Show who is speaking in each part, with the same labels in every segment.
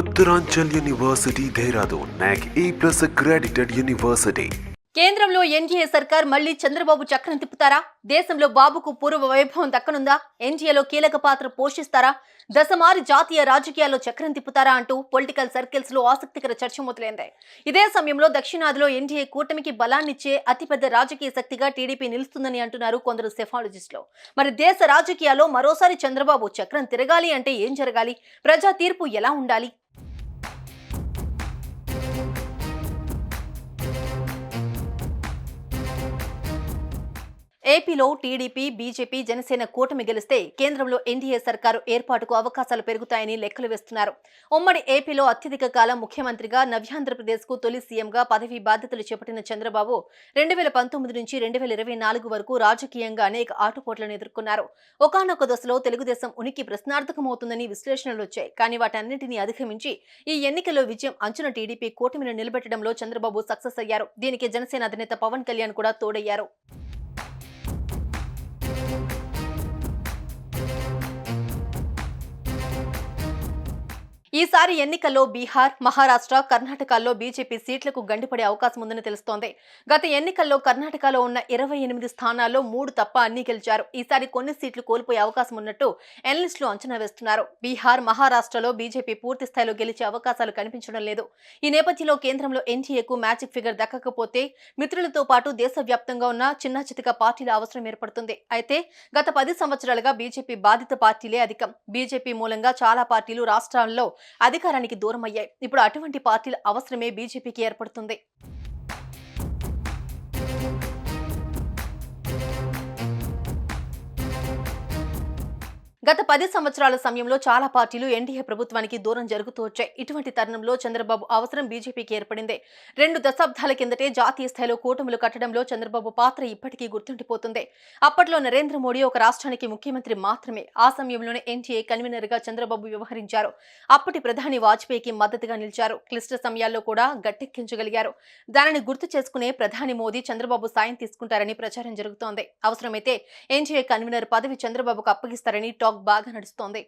Speaker 1: Uttaranchal university Dehradun NAC A
Speaker 2: కేంద్రంలో NDA సర్కార్ మళ్ళీ చంద్రబాబు చక్రం తిప్పుతారా? దేశంలో బాబుకు పూర్వ వైభవం దక్కనుందా? ఎన్డీఏలో కీలక పాత్ర పోషిస్తారా? దశమారి జాతీయ రాజకీయాల్లో చక్రం తిప్పుతారా అంటూ పొలిటికల్ సర్కిల్స్లో ఆసక్తికర చర్చ మొదలైంది. ఇదే సమయంలో దక్షిణాదిలో ఎన్డీఏ కూటమికి బలాన్నిచ్చే అతిపెద్ద రాజకీయ శక్తిగా టీడీపీ నిలుస్తుందని అంటున్నారు కొందరు సెఫాలజిస్టులు. మరి దేశ రాజకీయాల్లో మరోసారి చంద్రబాబు చక్రం తిరగాలి అంటే ఏం జరగాలి? ప్రజా తీర్పు ఎలా ఉండాలి? ఏపీలో టీడీపీ బీజేపీ జనసేన కూటమి గెలిస్తే కేంద్రంలో ఎన్డీఏ సర్కారు ఏర్పాటుకు అవకాశాలు పెరుగుతాయని లెక్కలు వేస్తున్నారు. ఉమ్మడి ఏపీలో అత్యధిక కాలం ముఖ్యమంత్రిగా నవ్యాంధ్రప్రదేశ్కు తొలి సీఎంగా పదవీ బాధ్యతలు చేపట్టిన చంద్రబాబు రెండు వేల పంతొమ్మిది నుంచి రెండు వేల ఇరవై నాలుగు వరకు రాజకీయంగా అనేక ఆటుపోట్లను ఎదుర్కొన్నారు. ఒకనొక దశలో తెలుగుదేశం ఉనికి ప్రశ్నార్థకమవుతుందని విశ్లేషణలు వచ్చాయి. కానీ వాటన్నింటినీ అధిగమించి ఈ ఎన్నికల్లో విజయం అంచున టీడీపీ కూటమిని నిలబెట్టడంలో చంద్రబాబు సక్సెస్ అయ్యారు. దీనికి జనసేన అధినేత పవన్ కళ్యాణ్ కూడా తోడయ్యారు. ఈసారి ఎన్నికల్లో బీహార్ మహారాష్ట్ర కర్ణాటకల్లో బీజేపీ సీట్లకు గండిపడే అవకాశం ఉందని తెలుస్తోంది. గత ఎన్నికల్లో కర్ణాటకలో ఉన్న ఇరవై ఎనిమిది స్థానాల్లో మూడు తప్ప అన్ని గెలిచారు. ఈసారి కొన్ని సీట్లు కోల్పోయే అవకాశం ఉన్నట్టు ఎనలిస్టులు అంచనా వేస్తున్నారు. బీహార్ మహారాష్ట్రలో బీజేపీ పూర్తి స్థాయిలో గెలిచే అవకాశాలు కనిపించడం లేదు. ఈ నేపథ్యంలో కేంద్రంలో ఎన్టీఏకు మ్యాజిక్ ఫిగర్ దక్కకపోతే మిత్రులతో పాటు దేశవ్యాప్తంగా ఉన్న చిన్న చితిక పార్టీల అవసరం ఏర్పడుతుంది. అయితే గత పది సంవత్సరాలుగా బీజేపీ బాధిత పార్టీలే అధికం. బీజేపీ మూలంగా చాలా పార్టీలు రాష్ట్రాల్లో అధికారానికి దూరమయ్యాయి. ఇప్పుడు అటువంటి పార్టీల అవసరమే బీజేపీకి ఏర్పడుతుంది. గత పది సంవత్సరాల సమయంలో చాలా పార్టీలు ఎన్డీఏ ప్రభుత్వానికి దూరం జరుగుతూ వచ్చాయి. ఇటువంటి తరుణంలో చంద్రబాబు అవసరం బీజేపీకి ఏర్పడింది. రెండు దశాబ్దాల కిందటే జాతీయ స్థాయిలో కూటములు కట్టడంలో చంద్రబాబు పాత్ర ఇప్పటికీ గుర్తుండిపోతుంది. అప్పట్లో నరేంద్ర మోడీ ఒక రాష్ట్రానికి ముఖ్యమంత్రి మాత్రమే. ఆ సమయంలోనే ఎన్టీఏ కన్వీనర్గా చంద్రబాబు వ్యవహరించారు. అప్పటి ప్రధాని వాజ్పేయికి మద్దతుగా నిలిచారు. క్లిష్ట సమయాల్లో కూడా గట్టెక్కించగలిగారు. దానిని గుర్తు చేసుకునే ప్రధాని మోదీ చంద్రబాబు సాయం తీసుకుంటారని ప్రచారం జరుగుతోంది. అవసరమైతే ఎన్టీఏ కన్వీనర్ పదవి చంద్రబాబుకు అప్పగిస్తారని టాక్ బాగా నడుస్తోంది.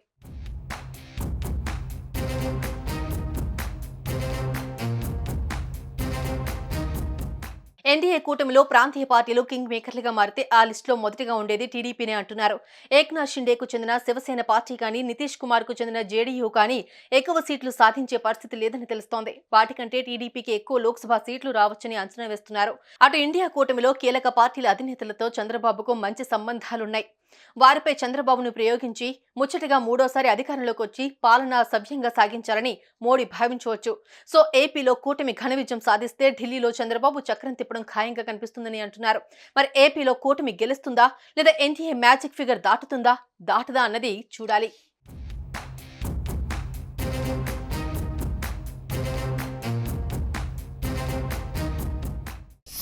Speaker 2: ఎన్డీఏ కూటమిలో ప్రాంతీయ పార్టీలు కింగ్ మేకర్లుగా మారితే ఆ లిస్టులో మొదటిగా ఉండేది టీడీపీనే అంటున్నారు. ఏక్నాథ్ షిండేకు చెందిన శివసేన పార్టీ కానీ నితీష్ కుమార్కు చెందిన జేడీయూ కానీ ఎక్కువ సీట్లు సాధించే పరిస్థితి లేదని తెలుస్తోంది. వాటికంటే టీడీపీకి ఎక్కువ లోక్సభ సీట్లు రావచ్చని అంచనా వేస్తున్నారు. అటు ఇండియా కూటమిలో కీలక పార్టీల అధినేతలతో చంద్రబాబుకు మంచి సంబంధాలున్నాయి. వారిపై చంద్రబాబును ప్రయోగించి ముచ్చటగా మూడోసారి అధికారంలోకి వచ్చి పాలన సవ్యంగా సాగించాలని మోడీ భావించవచ్చు. సో ఏపీలో కూటమి ఘన విజయం సాధిస్తే ఢిల్లీలో చంద్రబాబు చక్రం తిప్పడం ఖాయంగా కనిపిస్తుందని అంటున్నారు. మరి ఏపీలో కూటమి గెలుస్తుందా లేదా ఎన్టీఏ మ్యాజిక్ ఫిగర్ దాటుతుందా? దాటదా అన్నది చూడాలి.